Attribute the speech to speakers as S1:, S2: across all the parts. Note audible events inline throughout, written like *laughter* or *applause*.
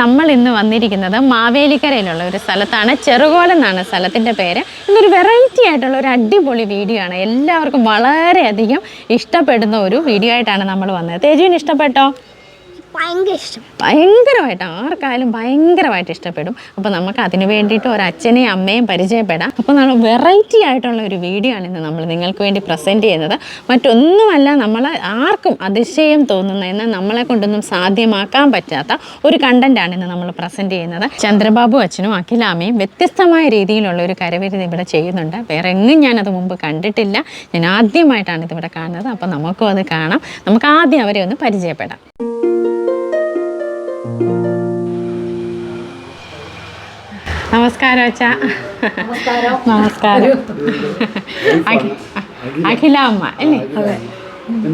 S1: നമ്മൾ ഇന്ന് വന്നിരിക്കുന്നത് മാവേലിക്കരയിലുള്ള ഒരു സ്ഥലത്താണ്. ചെറുകോലം എന്നാണ് സ്ഥലത്തിന്റെ പേര്. ഇന്നൊരു വെറൈറ്റി ആയിട്ടുള്ള ഒരു അടിപൊളി വീഡിയോ ആണ്. എല്ലാവർക്കും വളരെയധികം ഇഷ്ടപ്പെടുന്ന ഒരു വീഡിയോ ആയിട്ടാണ് നമ്മൾ വന്നത്. തേജുവിന് ഇഷ്ടപ്പെട്ടോ?
S2: ഭയങ്കര ഇഷ്ടം.
S1: ഭയങ്കരമായിട്ട് ആർക്കായാലും ഭയങ്കരമായിട്ട് ഇഷ്ടപ്പെടും. അപ്പോൾ നമുക്ക് അതിന് വേണ്ടിയിട്ട് ഒരു അച്ഛനെയും അമ്മയും പരിചയപ്പെടാം. അപ്പോൾ നമ്മൾ വെറൈറ്റി ആയിട്ടുള്ള ഒരു വീഡിയോ ആണ് ഇന്ന് നമ്മൾ നിങ്ങൾക്ക് വേണ്ടി പ്രസന്റ് ചെയ്യുന്നത്. മറ്റൊന്നുമല്ല നമ്മൾ ആർക്കും അതിശയം തോന്നുന്ന എന്നാൽ നമ്മളെ കൊണ്ടൊന്നും സാധ്യമാക്കാൻ പറ്റാത്ത ഒരു കണ്ടന്റാണ് ഇന്ന് നമ്മൾ പ്രസന്റ് ചെയ്യുന്നത്. ചന്ദ്രബാബു അച്ഛനും അഖിലാമയും വ്യത്യസ്തമായ രീതിയിലുള്ള ഒരു കരവിരുത് ഇവിടെ ചെയ്യുന്നുണ്ട്. വേറെ എങ്ങും ഞാനത് മുമ്പ് കണ്ടിട്ടില്ല. ഞാൻ ആദ്യമായിട്ടാണ് ഇതിവിടെ കാണുന്നത്. അപ്പോൾ നമുക്കും അത് കാണാം. നമുക്ക് ആദ്യം അവരെ ഒന്ന് പരിചയപ്പെടാം. നമസ്കാരം അച്ഛ. നമസ്കാരം. അഖി- അഖില. അമ്മ അല്ലേ?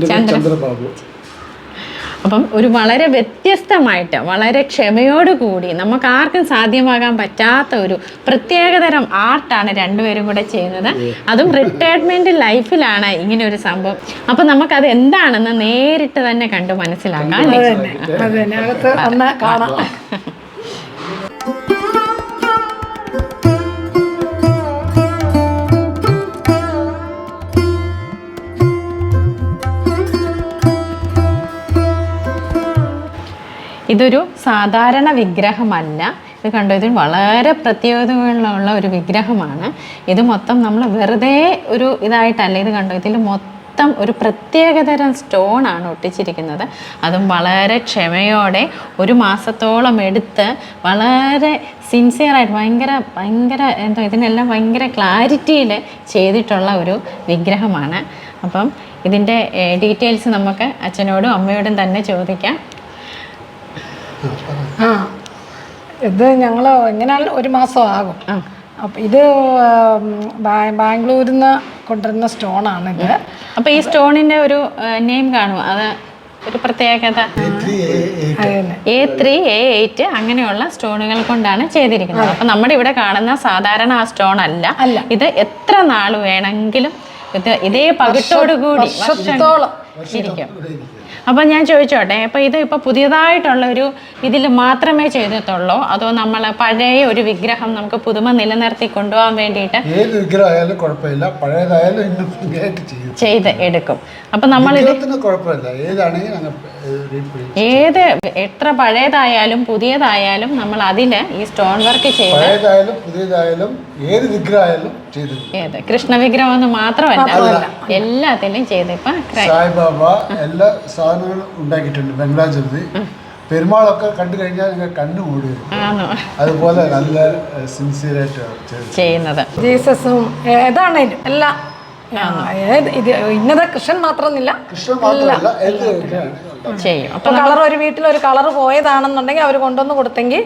S3: ചന്ദ്രബാബു.
S1: അപ്പം ഒരു വളരെ വ്യത്യസ്തമായിട്ട് വളരെ ക്ഷമയോടുകൂടി നമുക്ക് ആർക്കും സാധ്യമാകാൻ പറ്റാത്ത ഒരു പ്രത്യേകതരം ആർട്ടാണ് രണ്ടുപേരും കൂടെ ചെയ്യുന്നത്. അതും റിട്ടയർമെന്റ് ലൈഫിലാണ് ഇങ്ങനെ ഒരു സംഭവം. അപ്പം നമുക്കത് എന്താണെന്ന് നേരിട്ട് തന്നെ കണ്ടു മനസ്സിലാക്കാം. Thank
S4: അതിനകത്ത് *laughs*
S1: ഇതൊരു സാധാരണ വിഗ്രഹമല്ല. ഇത് കണ്ടു? ഇത് വളരെ പ്രത്യേകതകളുള്ള ഒരു വിഗ്രഹമാണ്. ഇത് മൊത്തം നമ്മൾ വെറുതെ ഒരു ഇതായിട്ടല്ല. ഇത് കണ്ടു? ഇതിൽ മൊത്തം ഒരു പ്രത്യേകതരം സ്റ്റോൺ ആണ് ഒട്ടിച്ചിരിക്കുന്നത്. അതും വളരെ ക്ഷമയോടെ ഒരു മാസത്തോളം എടുത്ത് വളരെ സിൻസിയറായിട്ട് ഭയങ്കര ഭയങ്കര എന്തോ ഇതിനെല്ലാം ഭയങ്കര ക്ലാരിറ്റിയിൽ ചെയ്തിട്ടുള്ള ഒരു വിഗ്രഹമാണ്. അപ്പം ഇതിന്റെ ഡീറ്റെയിൽസ് നമുക്ക് അച്ഛനോടും അമ്മയോടും തന്നെ ചോദിക്കാം.
S4: ആ. ഇത് ഞങ്ങൾ എങ്ങനെയാണ് ഒരു മാസം ആകും. അപ്പം ഇത് ബാംഗ്ലൂരിൽ നിന്ന് കൊണ്ടുവരുന്ന സ്റ്റോണാണ് ഇത്.
S1: അപ്പൊ ഈ സ്റ്റോണിന്റെ ഒരു നെയിം കാണും അത് ഒരു പ്രത്യേകത. എ ത്രീ എ എയ്റ്റ് അങ്ങനെയുള്ള സ്റ്റോണുകൾ കൊണ്ടാണ് ചെയ്തിരിക്കുന്നത്. അപ്പൊ നമ്മുടെ ഇവിടെ കാണുന്ന സാധാരണ ആ സ്റ്റോൺ അല്ല.
S4: അല്ല.
S1: ഇത് എത്ര നാൾ വേണമെങ്കിലും ഇത് ഇതേ പകിട്ടോടുകൂടി
S4: വർഷത്തോളം.
S1: ഇരിക്കും. അപ്പൊ ഞാൻ ചോദിച്ചോട്ടെ അപ്പോൾ ഇത് ഇപ്പോൾ പുതിയതായിട്ടുള്ള ഒരു ഇതിൽ മാത്രമേ ചെയ്തിട്ടുള്ളൂ? അതോ നമ്മൾ പഴയ ഒരു വിഗ്രഹം നമുക്ക് പുതുമ നിലനിർത്തി കൊണ്ടുപോകാൻ വേണ്ടിയിട്ട്
S3: ഏത് വിഗ്രഹമായാലും കുഴപ്പമില്ല. പഴയതായാലും
S1: ചെയ്ത് എടുക്കും. അപ്പം നമ്മൾ
S3: കുഴപ്പമില്ല. ഏതാണെങ്കിലും
S1: ഏത് എത്ര പഴയതായാലും പുതിയതായാലും നമ്മൾ അതിന് ഈ സ്റ്റോൺ വർക്ക് ചെയ്ത്
S3: പഴയതായാലും പുതിയതായാലും ഏത് വിഗ്രഹമായാലും ചെയ്തു
S1: ഏത് കൃഷ്ണ വിഗ്രഹം എന്ന് മാത്രമല്ല. എല്ലാത്തിനും ചെയ്ത് ഇപ്പൊ ക്രൈ-
S3: സായിബാബ എല്ലാ സാധനങ്ങളും ഉണ്ടാക്കിയിട്ടുണ്ട് ബംഗ്ലാജതി പെരുമാളൊക്കെ കണ്ടു കഴിഞ്ഞാൽ നിങ്ങൾ കണ്ണു മൂടി വരും.
S1: ആണോ?
S3: അതുപോലെ നല്ല സിൻസിയറായിട്ട് ചെയ്തു
S1: ചെയ്യുന്നത്.
S4: ജീസസും ഏതാണേലും എല്ലാം. ആ, ഏത് ഇത് ഇന്നത് കൃഷ്ണൻ മാത്രമെന്നില്ല
S3: കൃഷ്ണൻ മാത്രമല്ല ഏത് വിഗ്രഹമാണ്
S1: ചെയ്യും. അപ്പൊ
S4: കളർ ഒരു വീട്ടിൽ ഒരു കളർ പോയതാണെന്നുണ്ടെങ്കിൽ അവർ കൊണ്ടുവന്ന് കൊടുത്തെങ്കിൽ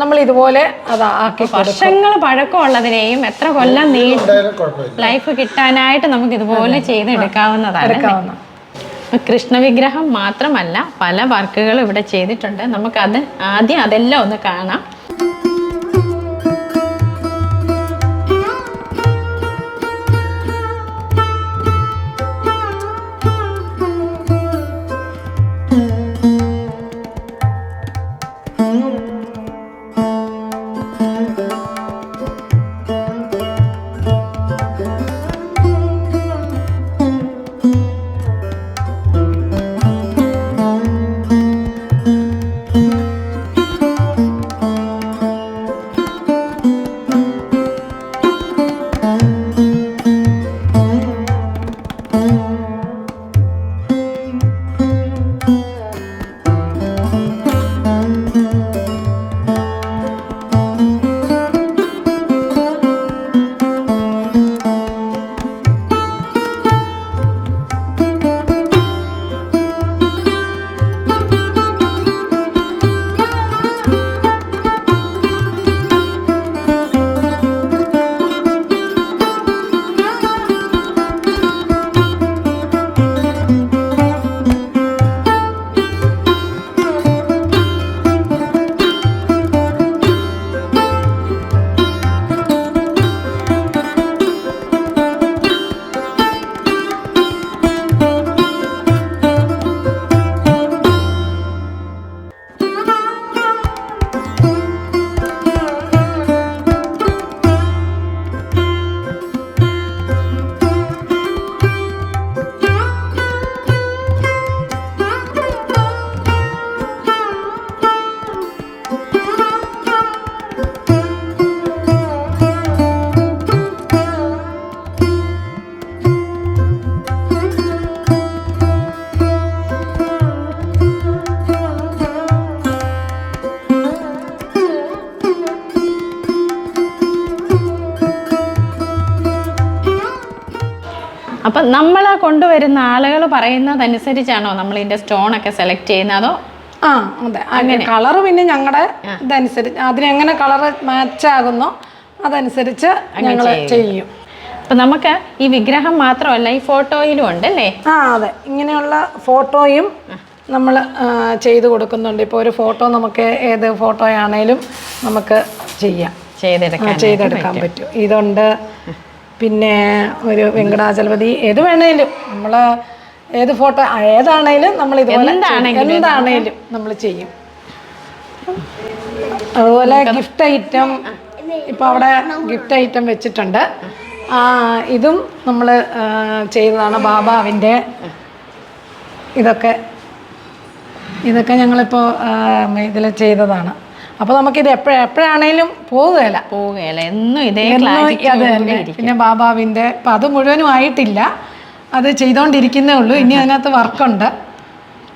S4: നമ്മൾ ഇതുപോലെ അതാക്കി ആക്കി കൊടുക്കും.
S1: വർഷങ്ങൾ പഴക്കമുള്ളതിനെയും എത്ര കൊല്ലം നീ ലൈഫ് കിട്ടാനായിട്ട് നമുക്ക് ഇതുപോലെ ചെയ്തെടുക്കാവുന്നതാണ് കൃഷ്ണ വിഗ്രഹം മാത്രമല്ല പല വർക്കുകളും ഇവിടെ ചെയ്തിട്ടുണ്ട്. നമുക്കത് ആദ്യം അതെല്ലാം ഒന്ന് കാണാം. അപ്പം നമ്മൾ കൊണ്ടുവരുന്ന ആളുകൾ പറയുന്നതനുസരിച്ചാണോ നമ്മൾ ഇതിന്റെ സ്റ്റോൺ ഒക്കെ സെലക്ട് ചെയ്യുന്നത്? അതോ
S4: ആ അതെ. അങ്ങനെ. കളർ പിന്നെ ഞങ്ങളുടെ ഇതനുസരിച്ച് അതിനെങ്ങനെ കളർ മാച്ച് ആകുന്നോ അതനുസരിച്ച് ഞങ്ങൾ ചെയ്യും.
S1: അപ്പം നമുക്ക് ഈ വിഗ്രഹം മാത്രമല്ല ഈ ഫോട്ടോയിലും ഉണ്ട് അല്ലേ
S4: ആ അതെ. ഇങ്ങനെയുള്ള ഫോട്ടോയും നമ്മൾ ചെയ്തു കൊടുക്കുന്നുണ്ട്. ഇപ്പോൾ ഒരു ഫോട്ടോ നമുക്ക് ഏത് ഫോട്ടോയാണേലും നമുക്ക് ചെയ്യാം. ചെയ്തെടുക്കാം
S1: ചെയ്തെടുക്കാൻ
S4: ചെയ്തെടുക്കാൻ പറ്റും. ഇതുണ്ട് പിന്നെ ഒരു വെങ്കടാചലപതി ഏത് വേണേലും നമ്മൾ ഏത് ഫോട്ടോ ഏതാണേലും നമ്മൾ ഇതുപോലെ എന്താണേലും നമ്മൾ ചെയ്യും. അതുപോലെ ഗിഫ്റ്റ് ഐറ്റം ഇപ്പൊ അവിടെ ഗിഫ്റ്റ് ഐറ്റം വെച്ചിട്ടുണ്ട്. ആ ഇതും നമ്മൾ ചെയ്തതാണ് ബാബാവിന്റെ ഇതൊക്കെ. ഇതൊക്കെ ഞങ്ങളിപ്പോൾ ഇതിൽ ചെയ്തതാണ്. അപ്പോൾ നമുക്കിത് എപ്പോഴ എപ്പോഴാണേലും പോവുകയല്ല
S1: പോവുകയല്ല എന്നും ഇതേ
S4: അത് തന്നെ. പിന്നെ ബാബാവിന്റെ അപ്പം അത് മുഴുവനും ആയിട്ടില്ല. അത് ചെയ്തുകൊണ്ടിരിക്കുന്നേ ഉള്ളൂ. ഇനി അതിനകത്ത് വർക്കുണ്ട്.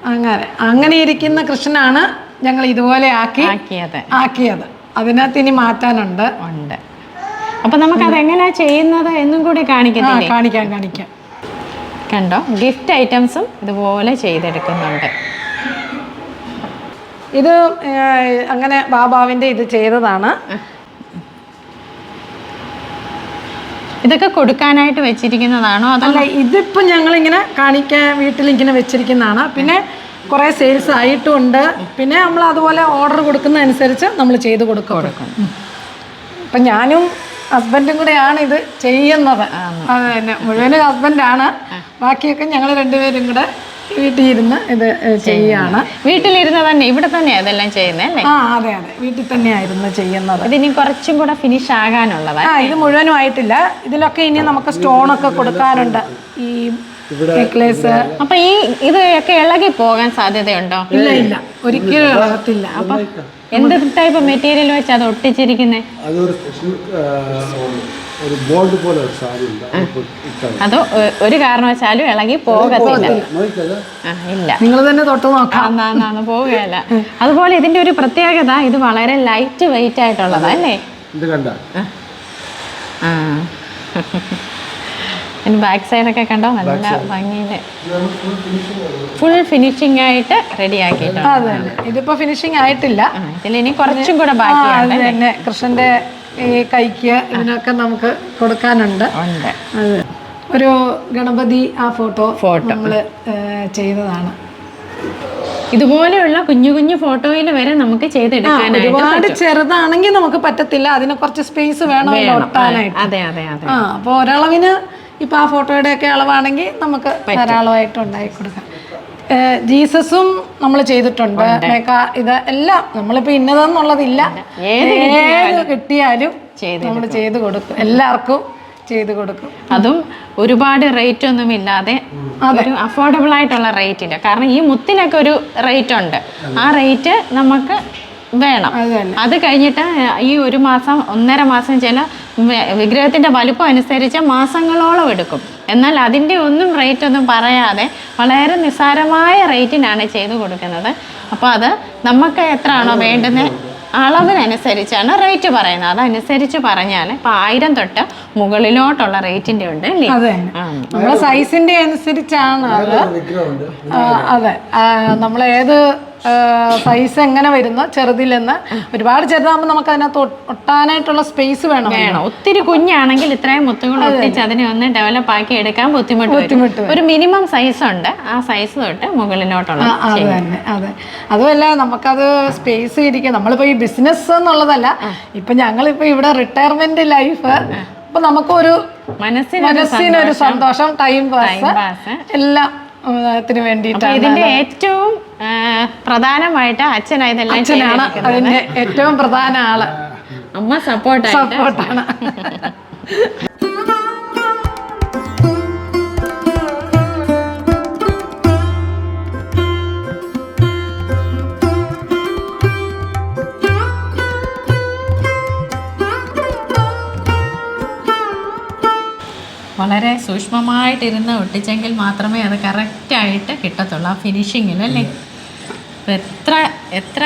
S4: അങ്ങനെ. അങ്ങനെ ഇരിക്കുന്ന കൃഷ്ണനാണ് ഞങ്ങൾ ഇതുപോലെ ആക്കി
S1: ആക്കിയത്.
S4: ആക്കിയത്. അതിനകത്ത് ഇനി മാറ്റാനുണ്ട്.
S1: ഉണ്ട്. അപ്പൊ നമുക്ക് അത് എങ്ങനെയാ ചെയ്യുന്നത് എന്നും കൂടി കാണിക്കാം
S4: കാണിക്കാം കാണിക്കാം.
S1: കണ്ടോ? ഗിഫ്റ്റ് ഐറ്റംസും ഇതുപോലെ ചെയ്തെടുക്കുന്നുണ്ട്.
S4: ഇത് അങ്ങനെ ബാബാവിന്റെ ഇത് ചെയ്തതാണ്.
S1: ഇതൊക്കെ കൊടുക്കാനായിട്ട് വെച്ചിരിക്കുന്നതാണോ അതല്ല
S4: ഇതിപ്പോ ഞങ്ങൾ ഇങ്ങനെ കാണിക്കാൻ വീട്ടിൽ ഇങ്ങനെ വെച്ചിരിക്കുന്നതാണ്. പിന്നെ കുറെ സെയിൽസ് ആയിട്ടുമുണ്ട് പിന്നെ നമ്മൾ അതുപോലെ ഓർഡർ കൊടുക്കുന്ന അനുസരിച്ച് നമ്മൾ ചെയ്ത് കൊടുക്കും. അപ്പം ഞാനും ഹസ്ബൻഡും കൂടെയാണ് ഇത് ചെയ്യുന്നത്. അത് തന്നെ മുഴുവനും ഹസ്ബൻഡാണ് ബാക്കിയൊക്കെ ഞങ്ങൾ രണ്ടുപേരും കൂടെ വീട്ടിൽ ഇരുന്ന് ഇത് ചെയ്യാണ്.
S1: വീട്ടിലിരുന്ന് തന്നെ ഇവിടെ തന്നെ ഇതെല്ലാം ചെയ്യുന്നത് അല്ലേ?
S4: ആ അതെ അതെ. വീട്ടിൽ തന്നെയായിരുന്നു ചെയ്യുന്നത്.
S1: ഇതിനി കുറച്ചും കൂടെ ഫിനിഷ് ആകാനുള്ളതാണ്
S4: ആ ഇത് മുഴുവനും ആയിട്ടില്ല. ഇതിലൊക്കെ ഇനി നമുക്ക് സ്റ്റോണൊക്കെ കൊടുക്കാനുണ്ട്. ഈ നെക്ലേസ്
S1: അപ്പൊ ഈ ഇതൊക്കെ ഇളകി പോകാൻ സാധ്യതയുണ്ടോ?
S4: ഇല്ല ഇല്ല. ഒരിക്കലും ഇളകത്തില്ല.
S1: അപ്പൊ എന്ത് ടൈപ്പ് മെറ്റീരിയൽ വെച്ച് അത് ഒട്ടിച്ചിരിക്കുന്നത്
S3: അതൊരു സ്പെഷ്യൽ ഒരു ബോൾഡ് പോലെ ഒരു സാരി
S1: അതോ ഒരു കാരണവശാലും ഇളകി പോകത്തില്ല. ഇല്ല.
S4: നിങ്ങൾ തന്നെ തൊട്ട് നോക്കാം.
S1: പോവുകയല്ല. അതുപോലെ ഇതിന്റെ ഒരു പ്രത്യേകത ഇത് വളരെ ലൈറ്റ് വെയിറ്റ് ആയിട്ടുള്ളതാ അല്ലേ
S3: ഇത് കണ്ട?
S1: ആ. *laughs* ഇതിന് ബാക്ക് സൈഡൊക്കെ കണ്ടോ? നല്ല ഭംഗിയിൽ ഫുൾ ഫിനിഷിംഗ് ആയിട്ട് റെഡി ആക്കിയിട്ടുണ്ട്.
S4: ഇതിപ്പോ ഫിനിഷിംഗ് ആയിട്ടില്ല.
S1: ഇതിൽ ഇനി കുറച്ചും കൂടെ ബാക്കിയാണ്
S4: തന്നെ കൃഷ്ണന്റെ ഈ കൈക്ക് ഇതിനൊക്കെ നമുക്ക് കൊടുക്കാനുണ്ട്. ഒരു ഗണപതി ആ ഫോട്ടോ
S1: ഫോട്ടോ.
S4: നമ്മൾ ചെയ്തതാണ്.
S1: ഇതുപോലെയുള്ള കുഞ്ഞു കുഞ്ഞു ഫോട്ടോയിൽ വരെ നമുക്ക്
S4: ആ,
S1: ചെയ്തെടുക്കാനായിട്ട്
S4: ഒരുപാട് ചെറുതാണെങ്കിൽ നമുക്ക് പറ്റത്തില്ല. അതിന് കുറച്ച് സ്പേസ് വേണമല്ലോ
S1: വേണം. അതെ അതെ അതെ.
S4: ആ അപ്പോൾ ഒരളവിന് ഇപ്പൊ ആ ഫോട്ടോയുടെ ഒക്കെ അളവാണെങ്കിൽ നമുക്ക് ധാരാളമായിട്ട് ഉണ്ടാക്കി കൊടുക്കാം ജീസസും നമ്മൾ ചെയ്തിട്ടുണ്ട്. ഇത് എല്ലാം നമ്മളിപ്പോൾ ഇന്നതെന്നുള്ളതില്ല.
S1: ഏത്
S4: കിട്ടിയാലും
S1: ചെയ്ത്
S4: നമ്മൾ ചെയ്തു കൊടുക്കും. എല്ലാവർക്കും ചെയ്തു കൊടുക്കും.
S1: അതും ഒരുപാട് റേറ്റ് ഒന്നും ഇല്ലാതെ ഒരു അഫോർഡബിൾ ആയിട്ടുള്ള റേറ്റില്ല കാരണം ഈ മുത്തിനൊക്കെ ഒരു റേറ്റ് ഉണ്ട്. ആ റേറ്റ് നമുക്ക് വേണം.
S4: അത്
S1: അത് കഴിഞ്ഞിട്ട് ഈ ഒരു മാസം ഒന്നര മാസം ചില വിഗ്രഹത്തിന്റെ വലുപ്പം അനുസരിച്ച് മാസങ്ങളോളം എടുക്കും. എന്നാൽ അതിന്റെ ഒന്നും റേറ്റ് ഒന്നും പറയാതെ വളരെ നിസ്സാരമായ റേറ്റിനാണ് ചെയ്തു കൊടുക്കുന്നത്. അപ്പോൾ അത് നമുക്ക് എത്രയാണോ വേണ്ടുന്ന അളവിനനുസരിച്ചാണ് റേറ്റ് പറയുന്നത്. അതനുസരിച്ച് പറഞ്ഞാൽ ഇപ്പൊ ആയിരം തൊട്ട് മുകളിലോട്ടുള്ള റേറ്റിന്റെ ഉണ്ട്
S4: നമ്മളെ സൈസിന്റെ അനുസരിച്ചാണ് അത് അതെ. നമ്മൾ ഏത് സൈസ് എങ്ങനെ വരുന്നു? ചെറുതിലെന്ന്. ഒരുപാട് ചെറുതാകുമ്പോൾ നമുക്ക് അതിനകത്ത് ഒട്ടാനായിട്ടുള്ള സ്പേസ് വേണം.
S1: വേണം. ഒത്തിരി കുഞ്ഞാണെങ്കിൽ ഇത്രയും മുത്തുകൾ ഒട്ടിച്ച് അതിനെ ഒന്ന് ഡെവലപ്പ് ആക്കി എടുക്കാൻ ബുദ്ധിമുട്ട്
S4: ബുദ്ധിമുട്ട്
S1: ഒരു മിനിമം സൈസ് ഉണ്ട്. ആ സൈസ് തൊട്ട് മുകളിലോട്ടുള്ള
S4: അത് തന്നെ അതെ അതുമല്ല നമുക്കത് സ്പേസ് ഇരിക്കുക നമ്മളിപ്പോ ഈ ബിസിനസ് എന്നുള്ളതല്ല ഇപ്പൊ ഞങ്ങളിപ്പോ ഇവിടെ റിട്ടയർമെന്റ് ലൈഫ് അപ്പൊ നമുക്കൊരു
S1: മനസ്സിന്
S4: മനസ്സിനൊരു സന്തോഷം. ടൈം പാസ് എല്ലാം ഉം, വേണ്ടിയിട്ടാണ്
S1: ഇതിന്റെ ഏറ്റവും പ്രധാനമായിട്ട് അച്ഛനായതെല്ലാം
S4: അച്ഛനാണ് അതിന്റെ ഏറ്റവും പ്രധാന ആൾ.
S1: അമ്മ സപ്പോർട്ട്
S4: സപ്പോർട്ടാണ് *laughs*
S1: സൂക്ഷ്മമായിട്ടിരുന്ന് ഒട്ടിച്ചെങ്കിൽ മാത്രമേ അത് കറക്റ്റായിട്ട് കിട്ടത്തുള്ളൂ ആ ഫിനിഷിങ്ങിൽ അല്ലേ? എത്ര എത്ര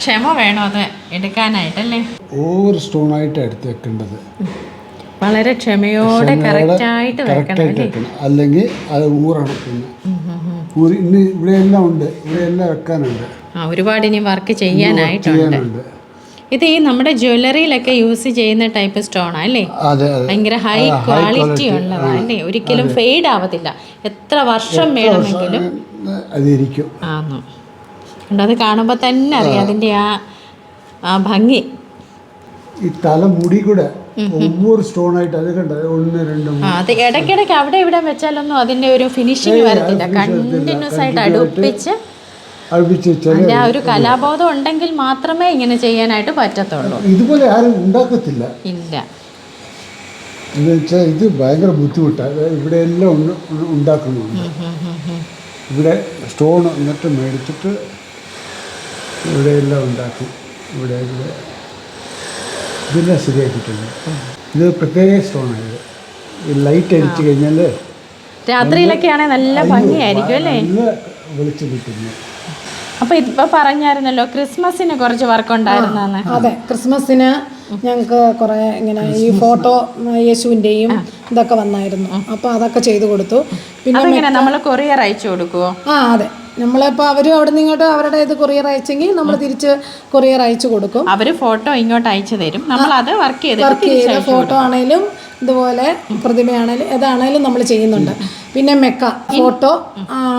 S1: ക്ഷമ വേണം അത് എടുക്കാനായിട്ടല്ലേ
S3: ഓവർ സ്റ്റോൺ ആയിട്ട് എടുത്ത് വെക്കേണ്ടത്.
S1: വളരെ ക്ഷമയോടെ കറക്റ്റായിട്ട് വെക്കണം
S3: അല്ലെങ്കിൽ അത് ഊറണം പിന്നെ. ഇവിടെ എല്ലാം ഉണ്ട്. ഇവിടെ എല്ലാം വെക്കാനുണ്ട്.
S1: ആ ഒരുപാട് ഇനി വർക്ക് ചെയ്യാനായിട്ടുണ്ട്. ഇത് ഈ നമ്മുടെ ജ്വല്ലറിയിലൊക്കെ യൂസ് ചെയ്യുന്ന ടൈപ്പ് സ്റ്റോൺ അല്ലേ? ഭയങ്കര ഹൈ ക്വാളിറ്റി ഉള്ളതാണ് അല്ലേ? ഒരിക്കലും ഫെയ്ഡ് ആവത്തില്ല. എത്ര വർഷം വേണമെങ്കിലും ആന്നു. അത് കാണുമ്പോൾ തന്നെ അറിയാം അതിന്റെ ആ ആ ഭംഗി.
S3: ഈ തലമുടി കൂടെ ഒവ്വൊരു സ്റ്റോൺ ആയിട്ട് അത് കണ്ടത് ഒന്ന് രണ്ട്
S1: അത് ഇടയ്ക്കിടയ്ക്ക് അവിടെ ഇവിടെ വെച്ചാലൊന്നും അതിന്റെ ഒരു ഫിനിഷിങ് വരത്തില്ല. കണ്ടിന്യൂസ് ആയിട്ട് അടുപ്പിച്ച് ആ ഒരു കലാബോധം ഉണ്ടെങ്കിൽ മാത്രമേ ഇങ്ങനെ ചെയ്യാനായിട്ട് പറ്റത്തുള്ളൂ.
S3: ഇതുപോലെ ആരും ഉണ്ടാക്കത്തില്ല.
S1: ഇല്ല.
S3: എന്നുവെച്ചാൽ ഇത് ഭയങ്കര ബുദ്ധിമുട്ടാണ് ഇവിടെ എല്ലാം ഉണ്ട് ഉണ്ടാക്കുന്നുണ്ട്. ഇവിടെ സ്റ്റോൺ എന്നിട്ട് മേടിച്ചിട്ട് ഇവിടെ എല്ലാം ഉണ്ടാക്കി. ഇവിടെ ഇവിടെ. ഇതെല്ലാം ശരിയാക്കിയിട്ടുണ്ട്. ഇത് പ്രത്യേക സ്റ്റോണാണ് ഈ ലൈറ്റ് അടിച്ചു കഴിഞ്ഞാൽ
S1: രാത്രിയിലൊക്കെ ആണെങ്കിൽ നല്ല ഭംഗിയായിരിക്കും അല്ലേ?
S3: നല്ല വെളിച്ചം കിട്ടുന്നു.
S1: അപ്പൊ ഇപ്പൊ പറഞ്ഞായിരുന്നല്ലോ ക്രിസ്മസിന് കുറച്ച് വർക്ക് ഉണ്ടായിരുന്നാണ്
S4: അതെ. ക്രിസ്മസിന് ഞങ്ങൾക്ക് കുറേ ഇങ്ങനെ ഈ ഫോട്ടോ യേശുവിന്റെയും ഇതൊക്കെ വന്നായിരുന്നു. അപ്പോൾ അതൊക്കെ ചെയ്തു കൊടുത്തു. പിന്നെ
S1: നമ്മൾ കൊറിയർ അയച്ചു കൊടുക്കുവോ?
S4: ആ അതെ. നമ്മളിപ്പോൾ അവർ അവിടെ നിന്ന് ഇങ്ങോട്ട് അവരുടെ ഇത് കൊറിയർ അയച്ചെങ്കിൽ നമ്മൾ തിരിച്ച് കൊറിയർ അയച്ചു കൊടുക്കും.
S1: അവർ ഫോട്ടോ ഇങ്ങോട്ട് അയച്ചു തരും. നമ്മൾ അത് വർക്ക് ചെയ്തിട്ട്
S4: വർക്ക് ചെയ്ത ഫോട്ടോ ആണേലും ഇതുപോലെ പ്രതിമയാണേലും ഏതാണേലും നമ്മൾ ചെയ്യുന്നുണ്ട്. പിന്നെ മെക്ക ഫോട്ടോ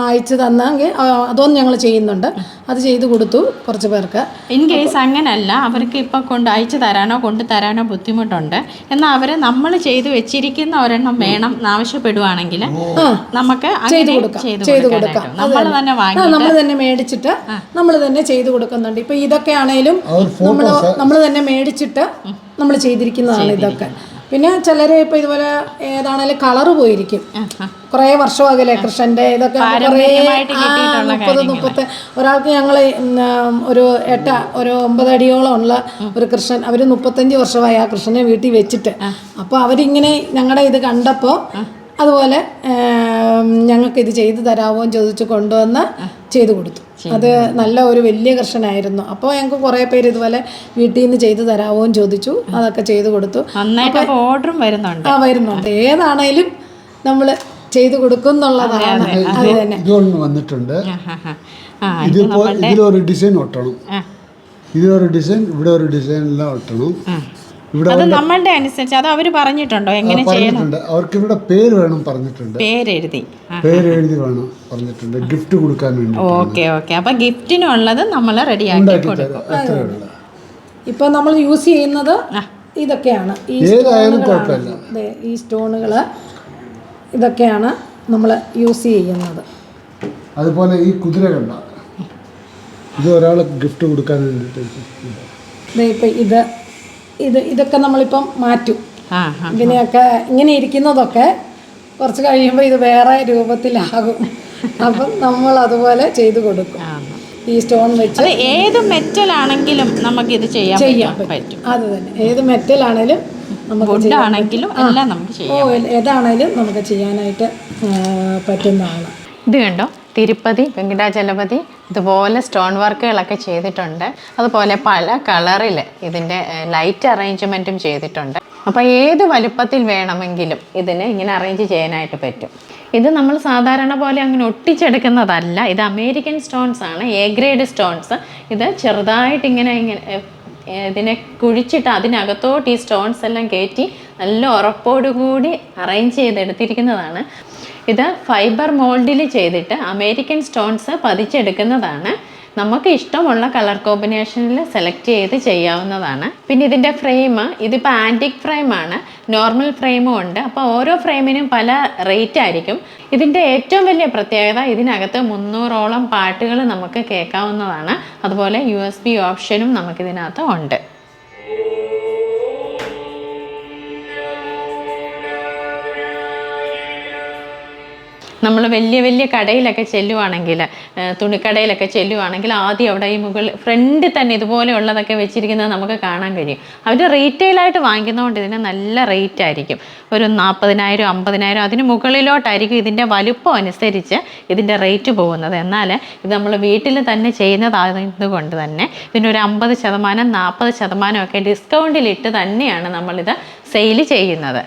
S4: അയച്ചു തന്നെങ്കിൽ അതൊന്നും ഞങ്ങൾ ചെയ്യുന്നുണ്ട്. അത് ചെയ്തു കൊടുത്തു കുറച്ച് പേർക്ക്.
S1: ഇൻ കേസ് അങ്ങനല്ല അവർക്ക് ഇപ്പൊ കൊണ്ട് അയച്ചു തരാനോ കൊണ്ടു തരാനോ ബുദ്ധിമുട്ടുണ്ട്. എന്നാൽ അവർ നമ്മൾ ചെയ്തു വെച്ചിരിക്കുന്ന ഒരെണ്ണം വേണം ആവശ്യപ്പെടുവാണെങ്കിൽ നമുക്ക് കൊടുക്കാം ചെയ്തു കൊടുക്കാം. നമ്മൾ തന്നെ വാങ്ങി
S4: നമ്മൾ തന്നെ മേടിച്ചിട്ട് നമ്മൾ തന്നെ ചെയ്തു കൊടുക്കുന്നുണ്ട്. ഇപ്പൊ ഇതൊക്കെ ആണെങ്കിലും നമ്മൾ നമ്മൾ തന്നെ മേടിച്ചിട്ട് നമ്മൾ ചെയ്തിരിക്കുന്നതാണ് ഇതൊക്കെ. പിന്നെ ചിലര് ഇപ്പൊ ഇതുപോലെ ഏതാണേലും കളറ് പോയിരിക്കും. കുറേ വർഷമാകല്ലേ കൃഷ്ണന്റെ ഇതൊക്കെ മുപ്പത് മുപ്പത്ത് ഒരാൾക്ക് ഞങ്ങൾ ഒരു എട്ട ഒരു ഒമ്പത് അടിയോളം ഉള്ള ഒരു കൃഷ്ണൻ അവർ മുപ്പത്തഞ്ച് വർഷമായി ആ കൃഷ്ണനെ വീട്ടിൽ വെച്ചിട്ട്. അപ്പോൾ അവരിങ്ങനെ ഞങ്ങളുടെ ഇത് കണ്ടപ്പോൾ അതുപോലെ ഞങ്ങൾക്ക് ഇത് ചെയ്തു തരാമോ എന്ന് ചോദിച്ചു കൊണ്ടുവന്ന് ചെയ്തു കൊടുത്തു. അത് നല്ല ഒരു വലിയ കൃഷ്ണനായിരുന്നു അപ്പോൾ ഞങ്ങൾക്ക് കുറേ പേര് ഇതുപോലെ വീട്ടിൽ നിന്ന് ചെയ്തു തരാമോ എന്ന് ചോദിച്ചു. അതൊക്കെ ചെയ്തു കൊടുത്തു.
S1: നന്നായിട്ട് ഓർഡറും വരുന്നുണ്ട്.
S4: ആ വരുന്നുണ്ട്. ഏതാണേലും നമ്മൾ ചെയ്തു കൊടുക്കും എന്നുള്ളതാണ് അത്. തന്നെ.
S3: വന്നിട്ടുണ്ട്. ഇതിലൊരു ഡിസൈൻ ഒട്ടണം. ഇതിലൊരു ഡിസൈൻ ഇവിടെ ഒരു ഡിസൈൻ എല്ലാം ഒട്ടണം. ഇവിടെ
S1: അത് നമ്മളുടെ അനുസരിച്ച് അത് അവർ പറഞ്ഞിട്ടുണ്ടോ? എങ്ങനെ ചെയ്യണം?
S3: അവർക്ക് ഇവിടെ പേര് വേണം പറഞ്ഞിട്ടുണ്ട്.
S1: പേരെഴുതി. പേരെഴുതി
S3: പേര് എഴുതി വേണം പറഞ്ഞിട്ടുണ്ട്. ഗിഫ്റ്റ് കൊടുക്കാൻ വേണ്ടി
S1: ഓക്കെ ഓക്കെ. അപ്പൊ ഗിഫ്റ്റിനുള്ളത് നമ്മൾ റെഡിയാക്കി
S3: ഉണ്ടാക്കി
S1: കൊടുക്കും.
S4: ഇപ്പൊ നമ്മൾ യൂസ് ചെയ്യുന്നത് ഇതൊക്കെയാണ്. ഈ
S3: ഏതായാലും
S4: സ്റ്റോണുകളാണ്.
S3: കുഴപ്പമില്ല.
S4: ദേ, ഈ സ്റ്റോണുകൾ ഇതൊക്കെയാണ് നമ്മൾ യൂസ് ചെയ്യുന്നത്.
S3: അതുപോലെ ഈ കുതിര കണ്ട. ഇത് ഒരാൾ ഗിഫ്റ്റ് കൊടുക്കാൻ വേണ്ടിയിട്ട്
S4: ഇപ്പൊ ഇത് ഇത് ഇതൊക്കെ നമ്മളിപ്പം മാറ്റും. ഇങ്ങനെയൊക്കെ ഇങ്ങനെ ഇരിക്കുന്നതൊക്കെ കുറച്ച് കഴിയുമ്പോൾ ഇത് വേറെ രൂപത്തിലാകും. *laughs* അപ്പം നമ്മൾ അതുപോലെ ചെയ്തു കൊടുക്കും. ഈ സ്റ്റോൺ വെച്ച്
S1: അത് ഏത് മെറ്റൽ ആണെങ്കിലും നമുക്ക് ഇത് ചെയ്യാൻ
S4: ചെയ്യാൻ
S1: പറ്റും.
S4: അത് തന്നെ. ഏത് മെറ്റലാണേലും നമുക്ക്
S1: വുഡ് ആണെങ്കിലും എല്ലാം നമുക്ക് ചെയ്യാം
S4: ഏതാണേലും നമുക്ക് ചെയ്യാനായിട്ട് പറ്റുന്നതാണ്
S1: ഇത് കണ്ടോ? തിരുപ്പതി വെങ്കടാചലപതി ഇതുപോലെ സ്റ്റോൺ വർക്കുകളൊക്കെ ചെയ്തിട്ടുണ്ട്. അതുപോലെ പല കളറിൽ ഇതിന്റെ ലൈറ്റ് അറേഞ്ച്മെന്റും ചെയ്തിട്ടുണ്ട്. അപ്പോൾ ഏത് വലുപ്പത്തിൽ വേണമെങ്കിലും ഇതിന് ഇങ്ങനെ അറേഞ്ച് ചെയ്യാനായിട്ട് പറ്റും. ഇത് നമ്മൾ സാധാരണ പോലെ അങ്ങനെ ഒട്ടിച്ചെടുക്കുന്നതല്ല. ഇത് അമേരിക്കൻ സ്റ്റോൺസ് ആണ്. A grade stones. ഇത് ചെറുതായിട്ട് ഇങ്ങനെ ഇങ്ങനെ ഇതിനെ കുഴിച്ചിട്ട് അതിനകത്തോട്ട് ഈ സ്റ്റോൺസ് എല്ലാം കയറ്റി നല്ല ഉറപ്പോടുകൂടി അറേഞ്ച് ചെയ്തെടുത്തിരിക്കുന്നതാണ്. ഇത് ഫൈബർ മോൾഡിൽ ചെയ്തിട്ട് അമേരിക്കൻ സ്റ്റോൺസ് പതിച്ചെടുക്കുന്നതാണ്. നമുക്ക് ഇഷ്ടമുള്ള കളർ കോമ്പിനേഷനിൽ സെലക്ട് ചെയ്ത് ചെയ്യാവുന്നതാണ്. പിന്നെ ഇതിന്റെ ഫ്രെയിം ഇതിപ്പോൾ ആന്റിക് ഫ്രെയിമാണ് നോർമൽ ഫ്രെയിമും ഉണ്ട്. അപ്പോൾ ഓരോ ഫ്രെയിമിനും പല റേറ്റ് ആയിരിക്കും. ഇതിന്റെ ഏറ്റവും വലിയ പ്രത്യേകത ഇതിനകത്ത് മുന്നൂറോളം പാട്ടുകൾ നമുക്ക് കേൾക്കാവുന്നതാണ്. അതുപോലെ യു എസ് ബി ഓപ്ഷനും നമുക്കിതിനകത്ത് ഉണ്ട്. നമ്മൾ വലിയ വലിയ കടയിലൊക്കെ ചെല്ലുവാണെങ്കിൽ തുണിക്കടയിലൊക്കെ ചെല്ലുവാണെങ്കിൽ ആദ്യം അവിടെ ഈ മുകളിൽ ഫ്രണ്ടിൽ തന്നെ ഇതുപോലെയുള്ളതൊക്കെ വെച്ചിരിക്കുന്നത് നമുക്ക് കാണാൻ കഴിയും. അവർ റീറ്റെയിലായിട്ട് വാങ്ങിക്കുന്നതുകൊണ്ട് ഇതിന് നല്ല റേറ്റ് ആയിരിക്കും ഒരു നാൽപ്പതിനായിരം അമ്പതിനായിരം അതിന് മുകളിലോട്ടായിരിക്കും ഇതിന്റെ വലുപ്പം അനുസരിച്ച് ഇതിന്റെ റേറ്റ് പോകുന്നത്. എന്നാൽ ഇത് നമ്മൾ വീട്ടിൽ തന്നെ ചെയ്യുന്നതായതുകൊണ്ട് തന്നെ ഇതിനൊരു അമ്പത് ശതമാനം നാൽപ്പത് ശതമാനമൊക്കെ ഡിസ്കൗണ്ടിലിട്ട് തന്നെയാണ് നമ്മളിത് സെയിൽ ചെയ്യുന്നത്.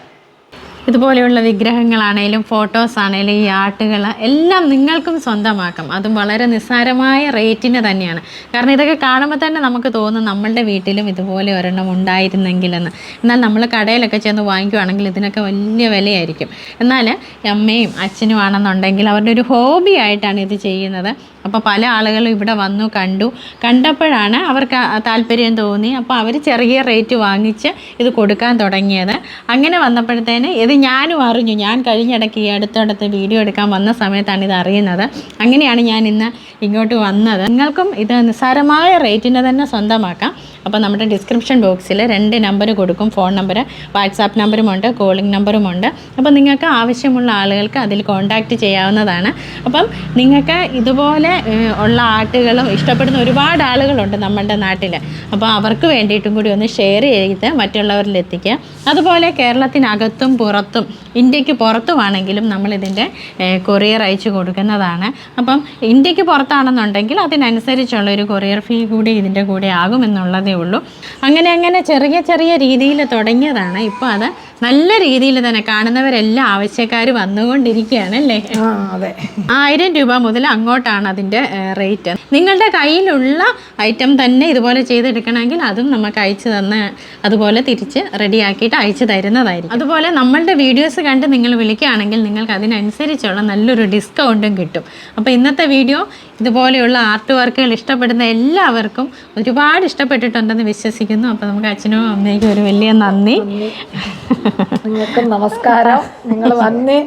S1: ഇതുപോലെയുള്ള വിഗ്രഹങ്ങളാണേലും ഫോട്ടോസ് ആണേലും ഈ ആർട്ടുകൾ എല്ലാം നിങ്ങൾക്കും സ്വന്തമാക്കാം. അതും വളരെ നിസ്സാരമായ റേറ്റിന് തന്നെയാണ്. കാരണം ഇതൊക്കെ കാണുമ്പോൾ തന്നെ നമുക്ക് തോന്നും നമ്മളുടെ വീട്ടിലും ഇതുപോലെ ഒരെണ്ണം ഉണ്ടായിരുന്നെങ്കിലെന്ന്. എന്നാൽ നമ്മൾ കടയിലൊക്കെ ചെന്ന് വാങ്ങിക്കുവാണെങ്കിൽ ഇതിനൊക്കെ വലിയ വിലയായിരിക്കും. എന്നാൽ അമ്മയും അച്ഛനും ആണെന്നുണ്ടെങ്കിൽ അവരുടെ ഒരു ഹോബി ആയിട്ടാണ് ഇത് ചെയ്യുന്നത്. അപ്പോൾ പല ആളുകളും ഇവിടെ വന്നു കണ്ടു. കണ്ടപ്പോഴാണ് അവർക്ക് താല്പര്യം തോന്നി. അപ്പോൾ അവർ ചെറിയ റേറ്റ് വാങ്ങിച്ച് ഇത് കൊടുക്കാൻ തുടങ്ങിയത്. അങ്ങനെ വന്നപ്പോഴത്തേന് ഇത് ഞാനും അറിഞ്ഞു. ഞാൻ കഴിഞ്ഞിടയ്ക്ക് ഈ അടുത്തടുത്ത് വീഡിയോ എടുക്കാൻ വന്ന സമയത്താണ് ഇത് അറിയുന്നത്. അങ്ങനെയാണ് ഞാൻ ഇന്ന് ഇങ്ങോട്ട് വന്നത്. നിങ്ങൾക്കും ഇത് നിസ്സാരമായ റേറ്റിന് തന്നെ സ്വന്തമാക്കാം. അപ്പോൾ നമ്മുടെ ഡിസ്ക്രിപ്ഷൻ ബോക്സിൽ രണ്ട് നമ്പർ കൊടുക്കും ഫോൺ നമ്പർ വാട്സാപ്പ് നമ്പറുമുണ്ട് കോളിംഗ് നമ്പറുമുണ്ട് അപ്പോൾ നിങ്ങൾക്ക് ആവശ്യമുള്ള ആളുകൾക്ക് അതിൽ കോൺടാക്റ്റ് ചെയ്യാവുന്നതാണ്. അപ്പം നിങ്ങൾക്ക് ഇതുപോലെ ഉള്ള ആട്ടുകളും ഇഷ്ടപ്പെടുന്ന ഒരുപാട് ആളുകളുണ്ട് നമ്മുടെ നാട്ടിൽ. അപ്പോൾ അവർക്ക് വേണ്ടിയിട്ടും കൂടി ഒന്ന് ഷെയർ ചെയ്ത് മറ്റുള്ളവരിൽ എത്തിക്കുക. അതുപോലെ കേരളത്തിനകത്തും പുറത്തും ഇന്ത്യയ്ക്ക് പുറത്തുമാണെങ്കിലും നമ്മളിതിന്റെ കൊറിയർ അയച്ചു കൊടുക്കുന്നതാണ്. അപ്പം ഇന്ത്യയ്ക്ക് പുറത്താണെന്നുണ്ടെങ്കിൽ അതിനനുസരിച്ചുള്ള ഒരു കൊറിയർ ഫീ കൂടി ഇതിന്റെ കൂടെ ആകുമെന്നുള്ളതേ ഉള്ളൂ. അങ്ങനെ അങ്ങനെ ചെറിയ ചെറിയ രീതിയിൽ തുടങ്ങിയതാണ്. ഇപ്പോൾ അത് നല്ല രീതിയിൽ തന്നെ കാണുന്നവരെല്ലാം ആവശ്യക്കാർ വന്നുകൊണ്ടിരിക്കുകയാണ് അല്ലേ?
S4: അതെ.
S1: ആയിരം രൂപ മുതൽ അങ്ങോട്ടാണ് അതിന്റെ റേറ്റ്. നിങ്ങളുടെ കയ്യിലുള്ള ഐറ്റം തന്നെ ഇതുപോലെ ചെയ്തെടുക്കണമെങ്കിൽ അതും നമുക്ക് അയച്ചു തന്ന് അതുപോലെ തിരിച്ച് റെഡിയാക്കിയിട്ട് അയച്ചു തരുന്നതായിരിക്കും. അതുപോലെ നമ്മളുടെ വീഡിയോസ് കണ്ട് നിങ്ങൾ വിളിക്കുകയാണെങ്കിൽ നിങ്ങൾക്ക് അതിനനുസരിച്ചുള്ള നല്ലൊരു ഡിസ്കൗണ്ടും കിട്ടും. അപ്പോൾ ഇന്നത്തെ വീഡിയോ ഇതുപോലെയുള്ള ആർട്ട് വർക്കുകൾ ഇഷ്ടപ്പെടുന്ന എല്ലാവർക്കും ഒരുപാട് ഇഷ്ടപ്പെട്ടിട്ടുണ്ടെന്ന് വിശ്വസിക്കുന്നു. അപ്പോൾ നമുക്ക് അച്ഛനും അമ്മയ്ക്കും ഒരു വലിയ നന്ദി.
S4: നിങ്ങൾക്കും നമസ്കാരം. നിങ്ങൾ വന്ന്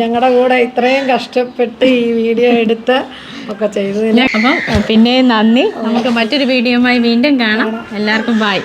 S4: ഞങ്ങളുടെ കൂടെ ഇത്രയും കഷ്ടപ്പെട്ട് ഈ വീഡിയോ എടുത്ത് ഒക്കെ ചെയ്തതിന്
S1: അപ്പം പിന്നെ നന്ദി. നമുക്ക് മറ്റൊരു വീഡിയോയുമായി വീണ്ടും കാണാം. എല്ലാവർക്കും ബായ്